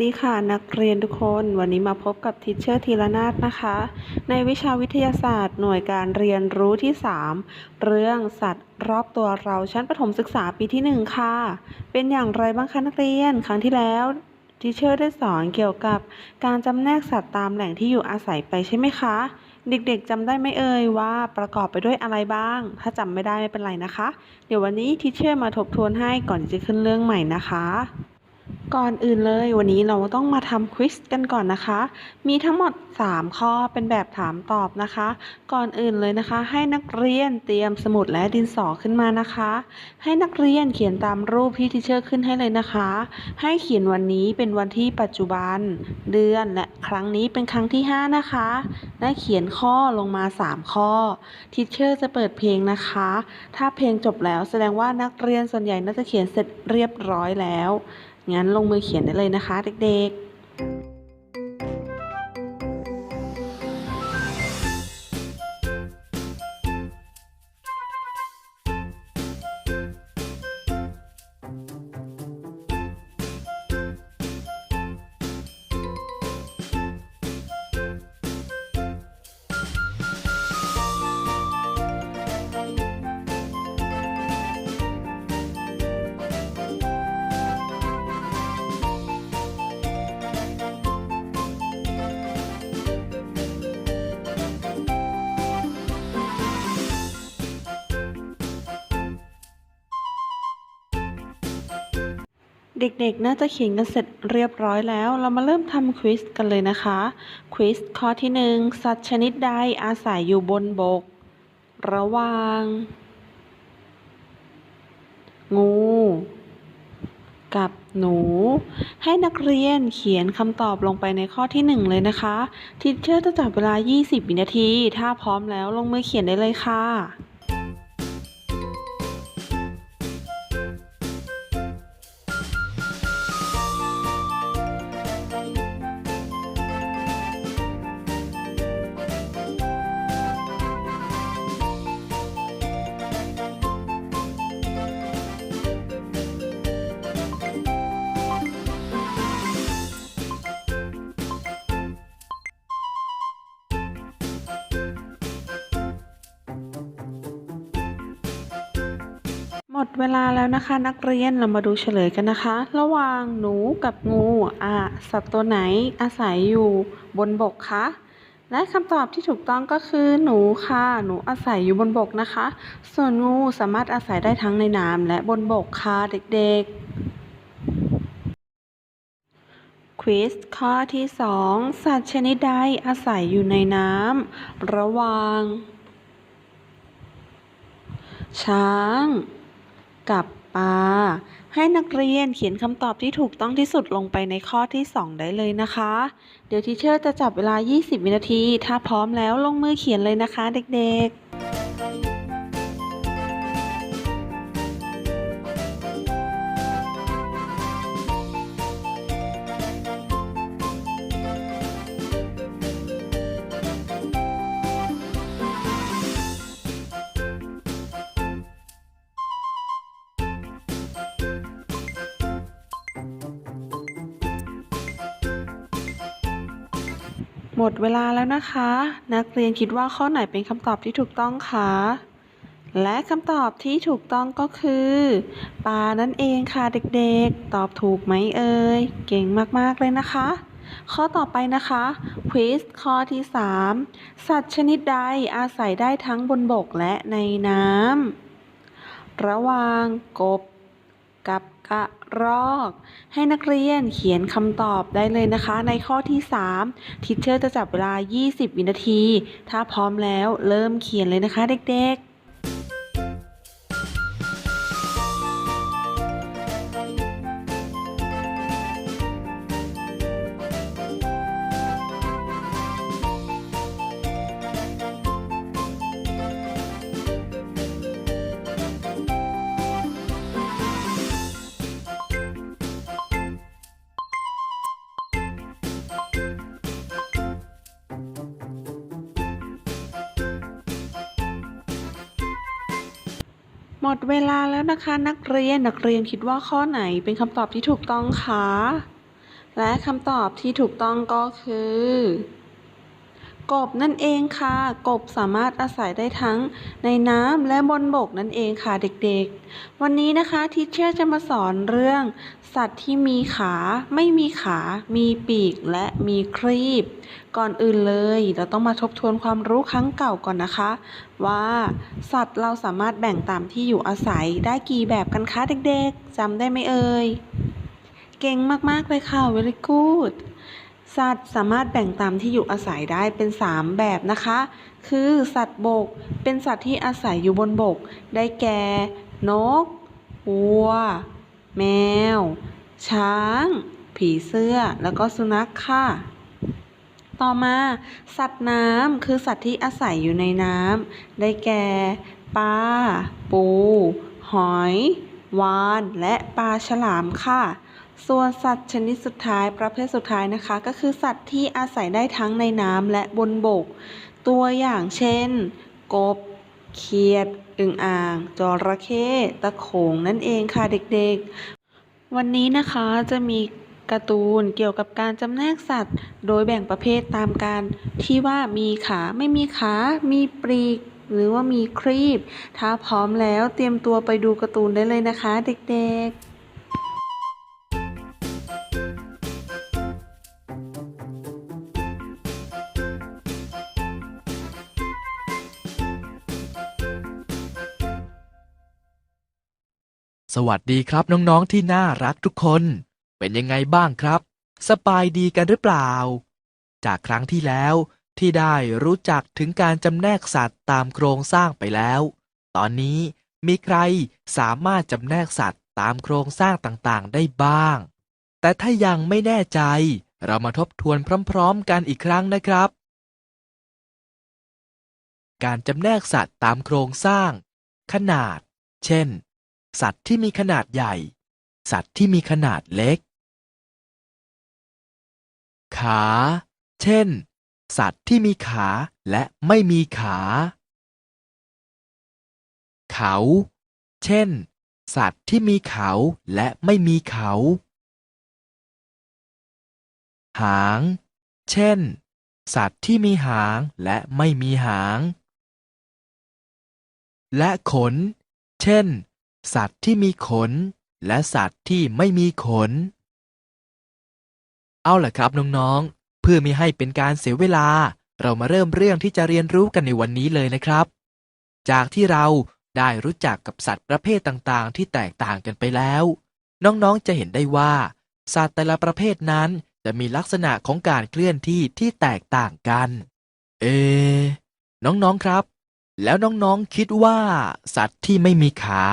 ดีค่ะนักเรียนทุกคนวันนี้มาพบกับทิชเชอร์ธีรนาถนะคะ ในวิชาวิทยาศาสตร์ หน่วยการเรียนรู้ที่ 3 เรื่องสัตว์รอบตัวเราชั้นประถมศึกษาปีที่ 1 ค่ะ เป็นอย่างไรบ้างคะนักเรียนครั้งที่แล้วทิชเชอร์ได้สอนเกี่ยวกับการจำแนกสัตว์ตามแหล่งที่อยู่อาศัยไปใช่ไหมคะ เด็กๆจำได้ไหมเอ่ยว่าประกอบไปด้วยอะไรบ้าง ถ้าจำไม่ได้ไม่เป็นไรนะคะ เดี๋ยววันนี้ทิชเชอร์มาทบทวนให้ก่อนที่จะขึ้นเรื่องใหม่นะคะ ก่อนอื่นเลยวันนี้เราต้องมาทำควิสกันก่อนนะคะ มีทั้งหมด 3 ข้อเป็นแบบถามตอบนะคะ ก่อนอื่นเลยนะคะ ให้นักเรียนเตรียมสมุดและดินสอขึ้นมานะคะ ให้นักเรียนเขียนตามรูปที่ทิเชอร์ขึ้นให้เลยนะคะ ให้เขียนวันนี้เป็นวันที่ปัจจุบัน เดือนและครั้งนี้เป็นครั้งที่ 5 นะคะและเขียนข้อลงมา 3 ข้อทิเชอร์จะเปิดเพลงนะคะ ถ้าเพลงจบแล้วแสดงว่านักเรียนส่วนใหญ่น่าจะเขียนเสร็จเรียบร้อยแล้ว งั้นลงมือเขียนได้เลยนะคะเด็กๆ เด็กๆ น่าจะเขียนกันเสร็จเรียบร้อยแล้ว เรามาเริ่มทำควิสกันเลยนะคะ ควิสข้อที่ 1 สัตว์ชนิดใดอาศัยอยู่บนบก ระหว่าง งู กับหนู ให้นักเรียนเขียนคำตอบลงไปในข้อที่ 1 เลยนะคะทิเชอร์จะจับเวลา 20 วินาที ถ้าพร้อมแล้วลงมือเขียนได้เลยค่ะ เวลาแล้วนะคะนักเรียนเรามาดูเฉลยกันนะคะ ระหว่างหนูกับงูอะสัตว์ตัวไหนอาศัยอยู่บนบกคะและคำตอบที่ถูกต้องก็คือหนูค่ะ หนูอาศัยอยู่บนบกนะคะ ส่วนงูสามารถอาศัยได้ทั้งในน้ำและบนบกค่ะเด็กๆควิสข้อที่ 2 สัตว์ชนิดใดอาศัยอยู่ในน้ำระหว่างช้าง กับปลาให้นักเรียนเขียนคำตอบที่ถูกต้องที่สุดลงไปในข้อที่ 2 ได้เลยนะคะ เดี๋ยวทีเชอร์จะจับเวลา 20 วินาที ถ้าพร้อมแล้วลงมือเขียนเลยนะคะเด็กๆ หมดเวลาแล้วนะคะ นักเรียนคิดว่าข้อไหนเป็นคำตอบที่ถูกต้องคะ และคำตอบที่ถูกต้องก็คือปลานั่นเองค่ะเด็กๆ ตอบถูกไหมเอ่ย เก่งมากๆเลยนะคะ ข้อต่อไปนะคะควิสข้อที่ 3 สัตว์ชนิดใดอาศัยได้ทั้งบนบกและในน้ำระหว่างกบ กับกระรอก ให้นักเรียนเขียนคำตอบได้เลยนะคะ ในข้อที่ 3 ทิเชอร์จะจับเวลา 20 วินาที ถ้าพร้อมแล้วเริ่มเขียนเลยนะคะเด็กๆ หมดเวลาแล้วนะคะนักเรียนนักเรียนคิดว่าข้อไหนเป็นคำตอบที่ถูกต้องคะ และคำตอบที่ถูกต้องก็คือ กบนั่นเองค่ะ กบสามารถอาศัยได้ทั้งในน้ำและบนบกนั่นเองค่ะเด็กๆ วันนี้นะคะทิเชอร์จะมาสอนเรื่อง สัตว์ที่มีขา ไม่มีขา มีปีกและมีครีบ ก่อนอื่นเลย เราต้องมาทบทวนความรู้ครั้งเก่าก่อนนะคะ ว่าสัตว์เราสามารถแบ่งตามที่อยู่อาศัยได้กี่แบบกันคะเด็กๆจำได้ไหมเอ่ยเก่งมากๆเลยค่ะ very good สัตว์สามารถแบ่งตามที่อยู่อาศัยได้เป็น 3 แบบนะคะ คือสัตว์บก เป็นสัตว์ที่อาศัยอยู่บนบก ได้แก่ นก วัว แมว ช้าง ผีเสื้อ แล้วก็สุนัขค่ะ ต่อมา สัตว์น้ำคือสัตว์ที่อาศัยอยู่ในน้ำ ได้แก่ ปลา ปู หอย วาน และปลาฉลามค่ะ ส่วนสัตว์ชนิดสุดท้ายประเภทสุดท้ายนะคะ ก็คือสัตว์ที่อาศัยได้ทั้งในน้ำและบนบก ตัวอย่างเช่น กบ เขียด อึ่งอ่าง จระเข้ตะโขงนั่นเองค่ะเด็กๆ วันนี้นะคะจะมีการ์ตูนเกี่ยวกับการจำแนกสัตว์ โดยแบ่งประเภทตามการที่ว่ามีขาไม่มีขา มีปลีก หรือว่ามีครีบ ถ้าพร้อมแล้วเตรียมตัวไปดูการ์ตูนได้เลยนะคะ เด็กๆ สวัสดีครับน้องๆที่น่ารักทุกคน เป็นยังไงบ้างครับ สบายดีกันหรือเปล่า จากครั้งที่แล้วที่ได้รู้จักถึงการจำแนกสัตว์ตามโครงสร้างไปแล้ว ตอนนี้มีใครสามารถจำแนกสัตว์ตามโครงสร้างต่างๆได้บ้าง แต่ถ้ายังไม่แน่ใจ เรามาทบทวนพร้อมๆ กันอีกครั้งนะครับ การจำแนกสัตว์ตามโครงสร้าง ขนาด เช่น สัตว์ที่มีขนาดใหญ่ สัตว์ที่มีขนาดเล็ก ขา เช่น สัตว์ที่มีขาและไม่มีขา เขา เช่น สัตว์ที่มีเขาและไม่มีเขา หาง เช่น สัตว์ที่มีหางและไม่มีหาง และขน เช่น สัตว์ที่มีขน และสัตว์ที่ไม่มีขน เอาล่ะครับน้องๆ เพื่อไม่ให้เป็นการเสียเวลา เรามาเริ่มเรื่องที่จะเรียนรู้กันในวันนี้เลยนะครับ จากที่เราได้รู้จักกับสัตว์ประเภทต่างๆ ที่แตกต่างกันไปแล้ว น้องๆ จะเห็นได้ว่า สัตว์แต่ละประเภทนั้นจะมีลักษณะของการเคลื่อนที่ที่แตกต่างกัน เอะน้องๆ ครับ แล้วน้องๆคิดว่า สัตว์ที่ไม่มีขา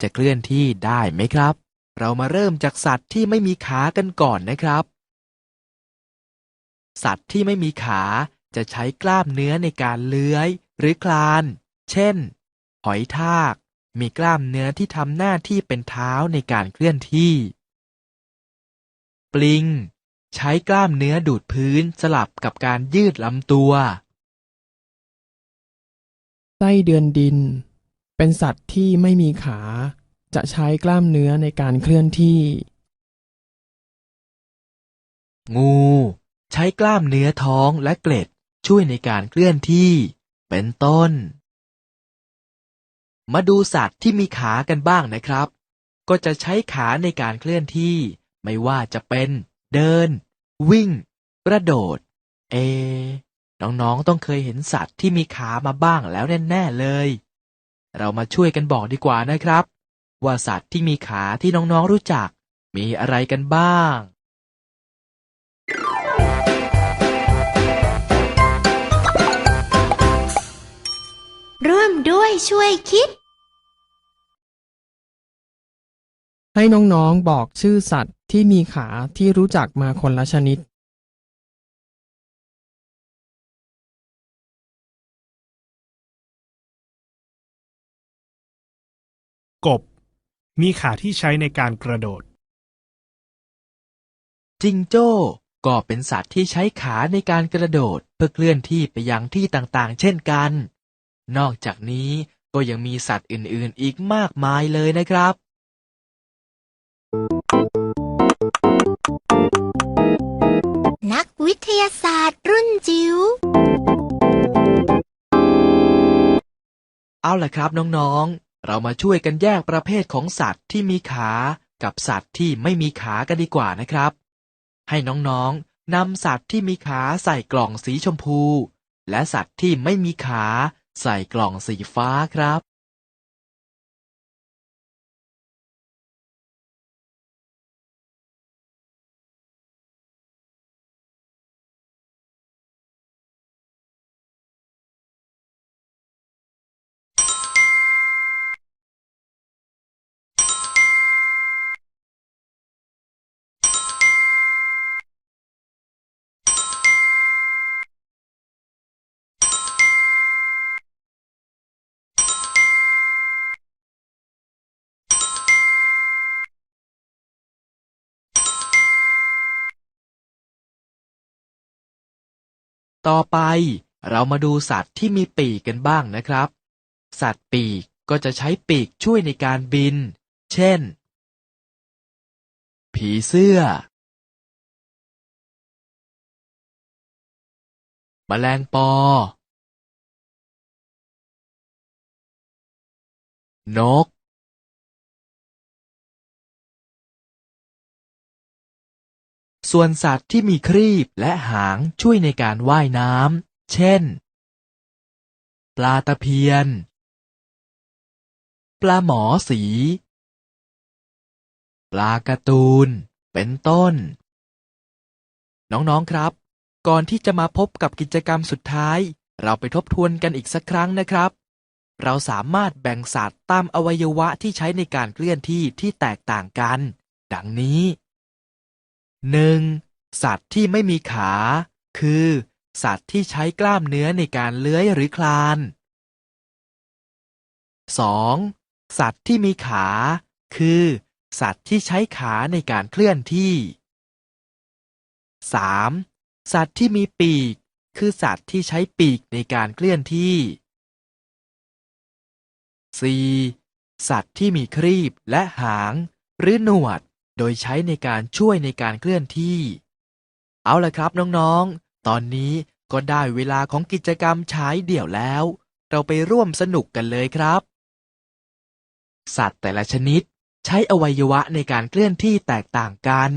จะเคลื่อนที่ได้ไหมครับ เรามาเริ่มจากสัตว์ที่ไม่มีขากันก่อนนะครับ สัตว์ที่ไม่มีขาจะใช้กล้ามเนื้อในการเลื้อย หรือคลาน เช่น หอยทาก มีกล้ามเนื้อที่ทำหน้าที่เป็นเท้าในการเคลื่อนที่ ปลิง ใช้กล้ามเนื้อดูดพื้นสลับกับการยืดลำตัว ไส้เดือนดิน เป็นสัตว์ที่ไม่มีขา จะใช้กล้ามเนื้อในการเคลื่อนที่ งู ใช้กล้ามเนื้อท้องและเกล็ดช่วยในการเคลื่อนที่ เป็นต้น มาดูสัตว์ที่มีขากันบ้างนะครับ ก็จะใช้ขาในการเคลื่อนที่ ไม่ว่าจะเป็น เดิน วิ่ง กระโดด เอ น้องๆ ต้องเคยเห็นสัตว์ที่มีขามาบ้างแล้วแน่ๆเลย เรามาช่วยกันบอกดีกว่านะครับ ว่าสัตว์ที่มีขาที่น้องๆรู้จัก มีอะไรกันบ้างร่วมด้วยช่วยคิด ให้น้องๆ บอกชื่อสัตว์ที่มีขาที่รู้จักมาคนละชนิด กบ มีขาที่ใช้ในการกระโดด จิงโจ้ ก็เป็นสัตว์ที่ใช้ขาในการกระโดด เพื่อเคลื่อนที่ไปยังที่ต่างๆ เช่นกัน นอกจากนี้ก็ยังมีสัตว์อื่นๆ อีกมากมายเลยนะครับทยาศาสตร์รุ่นจิ๋ว เอาล่ะครับน้อง ๆ เรามาช่วยกันแยกประเภทของสัตว์ที่มีขา กับสัตว์ที่ไม่มีขากันดีกว่านะครับ ให้น้องๆนำสัตว์ที่มีขาใส่กล่องสีชมพู และสัตว์ที่ไม่มีขา ใส่กล่องสีฟ้าครับ ต่อไป เรามาดูสัตว์ที่มีปีกกันบ้างนะครับ สัตว์ปีกก็จะใช้ปีกช่วยในการบิน เช่น ผีเสื้อ แมลงปอ นก ส่วนสัตว์ที่มีครีบและหางช่วยในการว่ายน้ำ เช่น ปลาตะเพียน ปลาหมอสี ปลาการ์ตูน เป็นต้น น้อง ๆ ครับ ก่อนที่จะมาพบกับกิจกรรมสุดท้าย เราไปทบทวนกันอีกสักครั้งนะครับ เราสามารถแบ่งสัตว์ตามอวัยวะที่ใช้ในการเคลื่อนที่ที่แตกต่างกัน ดังนี้ หนึ่งสัตว์ที่ไม่มีขา คือ สัตว์ที่ใช้กล้ามเนื้อในการเลื้อยหรือคลาน 2. สัตว์ที่มีขา คือ สัตว์ที่ใช้ขาในการเคลื่อนที่ 3. สัตว์ที่มีปีก คือสัตว์ที่ใช้ปีกในการเคลื่อนที่ 4. สัตว์ที่มีครีบและหาง หรือหนวด โดยใช้ในการช่วยในการเคลื่อนที่ เอาละครับน้องๆ ตอนนี้ก็ได้เวลาของกิจกรรมฉายเดี่ยวแล้ว เราไปร่วมสนุกกันเลยครับ สัตว์แต่ละชนิดใช้อวัยวะในการเคลื่อนที่แตกต่างกัน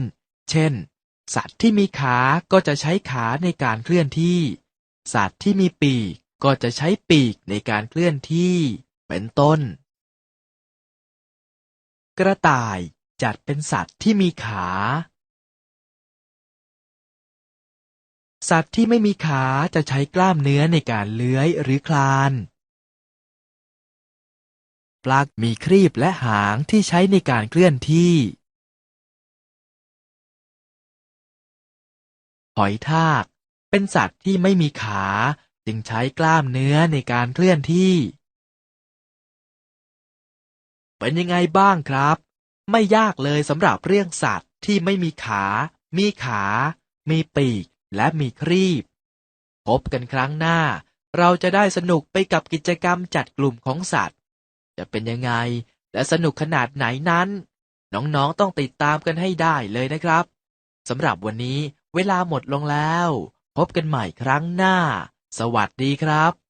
เช่น สัตว์ที่มีขา ก็จะใช้ขาในการเคลื่อนที่ สัตว์ที่มีปีก ก็จะใช้ปีกในการเคลื่อนที่ เป็นต้น กระต่าย จัดเป็นสัตว์ที่มีขา สัตว์ที่ไม่มีขาจะใช้กล้ามเนื้อในการเลื้อยหรือคลาน ปลามีครีบและหางที่ใช้ในการเคลื่อนที่ หอยทาก เป็นสัตว์ที่ไม่มีขาจึงใช้กล้ามเนื้อในการเคลื่อนที่ เป็นยังไงบ้างครับ ไม่ยากเลยสำหรับเรื่องสัตว์ที่ไม่มีขา มีขา มีปีก และมีครีบ พบกันครั้งหน้า เราจะได้สนุกไปกับกิจกรรมจัดกลุ่มของสัตว์ จะเป็นยังไง และสนุกขนาดไหนนั้น น้องๆต้องติดตามกันให้ได้เลยนะครับสำหรับวันนี้เวลาหมดลงแล้ว พบกันใหม่ครั้งหน้า สวัสดีครับ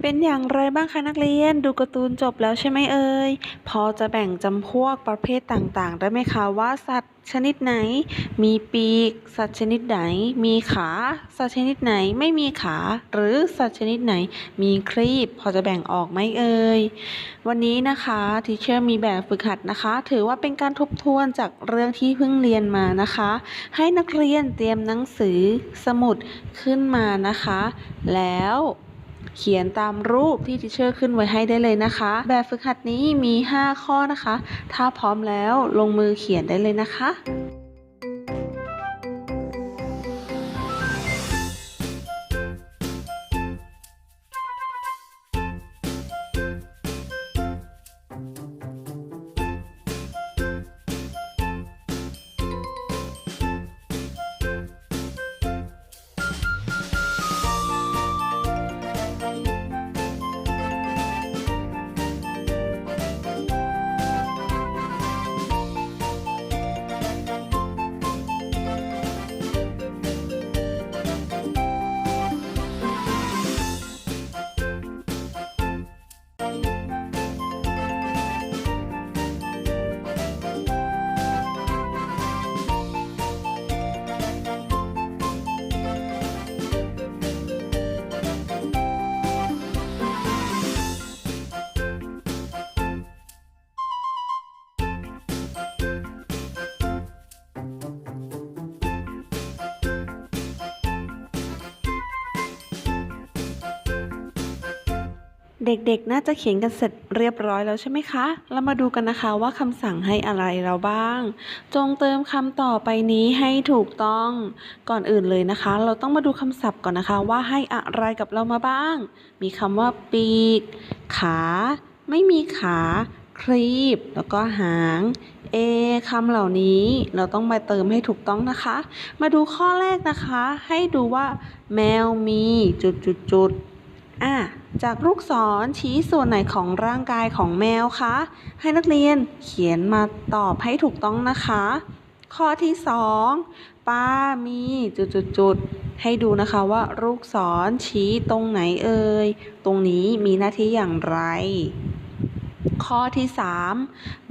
เป็นอย่างไรบ้างคะนักเรียนดูการ์ตูนจบแล้วใช่ไหมเอ่ยพอจะแบ่งจำพวกประเภทต่างๆ ได้ไหมคะว่าสัตว์ชนิดไหน มีปีก สัตว์ชนิดไหน มีขา สัตว์ชนิดไหนไม่มีขา หรือสัตว์ชนิดไหน มีครีบ พอจะแบ่งออกไหมเอ่ยวันนี้นะคะทีเชอร์มีแบบฝึกหัดนะคะ ถือว่าเป็นการทบทวนจากเรื่องที่เพิ่งเรียนมานะคะ ให้นักเรียนเตรียมหนังสือสมุดขึ้นมานะคะ แล้ว เขียนตามรูปที่ทิเชอร์ขึ้นไว้ให้ได้เลยนะคะ แบบฝึกหัดนี้มี 5 ข้อนะคะ ถ้าพร้อมแล้วลงมือเขียนได้เลยนะคะ เด็กๆ น่าจะเขียนกันเสร็จเรียบร้อยแล้วใช่ไหมคะ เรามาดูกันนะคะว่าคำสั่งให้อะไรเราบ้าง จงเติมคำต่อไปนี้ให้ถูกต้อง ก่อนอื่นเลยนะคะ เราต้องมาดูคำศัพท์ก่อนนะคะว่าให้อะไรกับเรามาบ้าง มีคำว่าปีก ขา ไม่มีขา ครีบ แล้วก็หาง เอคำเหล่านี้เราต้องมาเติมให้ถูกต้องนะคะ มาดูข้อแรกนะคะ ให้ดูว่า แมวมีจุดจุดจุด อะจากลูกศรชี้ส่วนไหนของร่างกายของแมวคะ ให้นักเรียนเขียนมาตอบให้ถูกต้องนะคะ ข้อที่สองป้ามีจุดจุดจุดๆให้ดูนะคะว่าลูกศรชี้ตรงไหนเอ่ย ตรงนี้มีหน้าที่อย่างไร ข้อที่สาม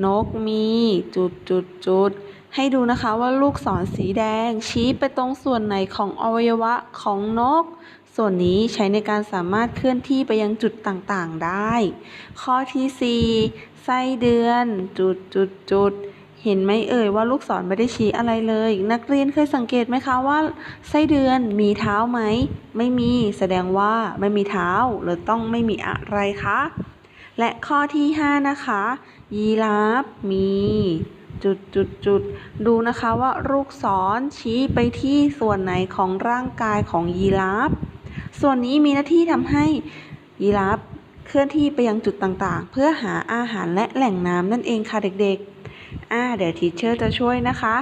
นกมีจุดจุดจุดๆให้ดูนะคะว่าลูกศรสีแดงชี้ไปตรงส่วนไหนของอวัยวะของนก ส่วนนี้ใช้ในการสามารถเคลื่อนที่ไปยังจุดต่างๆได้ ข้อที่สี่ไส้เดือน จุดจุดจุดเห็นไหมเอ่ยว่าลูกศรไม่ได้ชี้อะไรเลย นักเรียนเคยสังเกตไหมคะว่า ไส้เดือนมีเท้าไหม ไม่มีแสดงว่าไม่มีเท้าหรือต้องไม่มีอะไรคะ และข้อที่ 5 นะคะ ยีราฟมีจุดจุดจุดดูนะคะว่าลูกศรชี้ไปที่ส่วนไหนของร่างกายของยีราฟ ส่วนนี้มีหน้าที่ทำให้ยีราฟเคลื่อนที่ไปยังจุดต่างๆ เพื่อหาอาหารและแหล่งน้ำนั่นเองค่ะเด็กๆ อ่าเดี๋ยวทีเชอร์จะช่วยนะคะ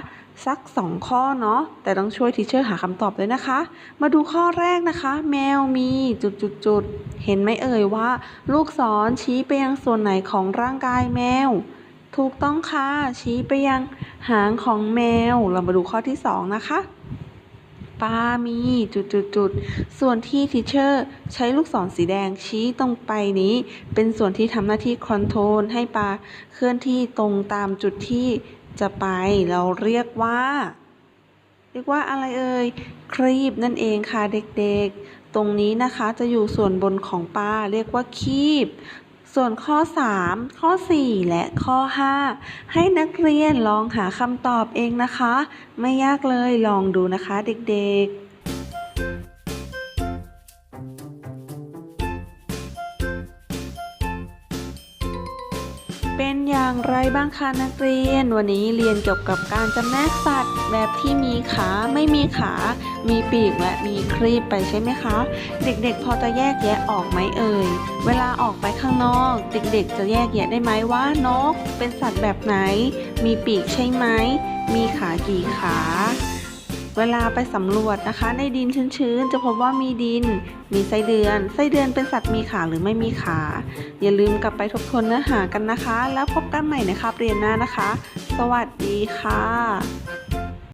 สักสองข้อเนาะแต่ต้องช่วยทีเชอร์หาคำตอบด้วยนะคะ มาดูข้อแรกนะคะ แมวมีจุดจุดจุดๆเห็นไหมเอ่ยว่า ลูกศรชี้ไปยังส่วนไหนของร่างกายแมว ถูกต้องค่ะชี้ไปยังหางของแมว เรามาดูข้อที่สองนะคะ ปลามีจุดจุดจุดๆส่วนที่ทีเชอร์ใช้ลูกศรสีแดงชี้ตรงไปนี้ เป็นส่วนที่ทำหน้าที่คอนโทรลให้ปลาเคลื่อนที่ตรงตามจุดที่จะไป เราเรียกว่า เรียกว่าอะไรเอ่ยครีบนั่นเองค่ะเด็กๆ ตรงนี้นะคะจะอยู่ส่วนบนของปลาเรียกว่าคีบ ส่วนข้อ 3 ข้อ 4 และข้อ 5 ให้นักเรียนลองหาคำตอบเองนะคะ ไม่ยากเลยลองดูนะคะเด็กๆ เป็นอย่างไรบ้างคะนักเรียน วันนี้เรียนเกี่ยวกับการจำแนกสัตว์ แบบที่มีขาไม่มีขา มีปีกและมีครีบไปใช่ไหมคะ เด็กๆ พอจะแยกแยะออกไหมเอ่ย เวลาออกไปข้างนอก เด็กๆ จะแยกแยะได้ไหมว่านก เป็นสัตว์แบบไหน มีปีกใช่ไหม มีขากี่ขา เวลาไปสำรวจนะคะ ในดินชื้นๆ จะพบว่ามีดิน มีไส้เดือน ไส้เดือนเป็นสัตว์มีขาหรือไม่มีขา อย่าลืมกลับไปทบทวนเนื้อหากันนะคะ แล้วพบกันใหม่ในคาบเรียนหน้านะคะ สวัสดีค่ะ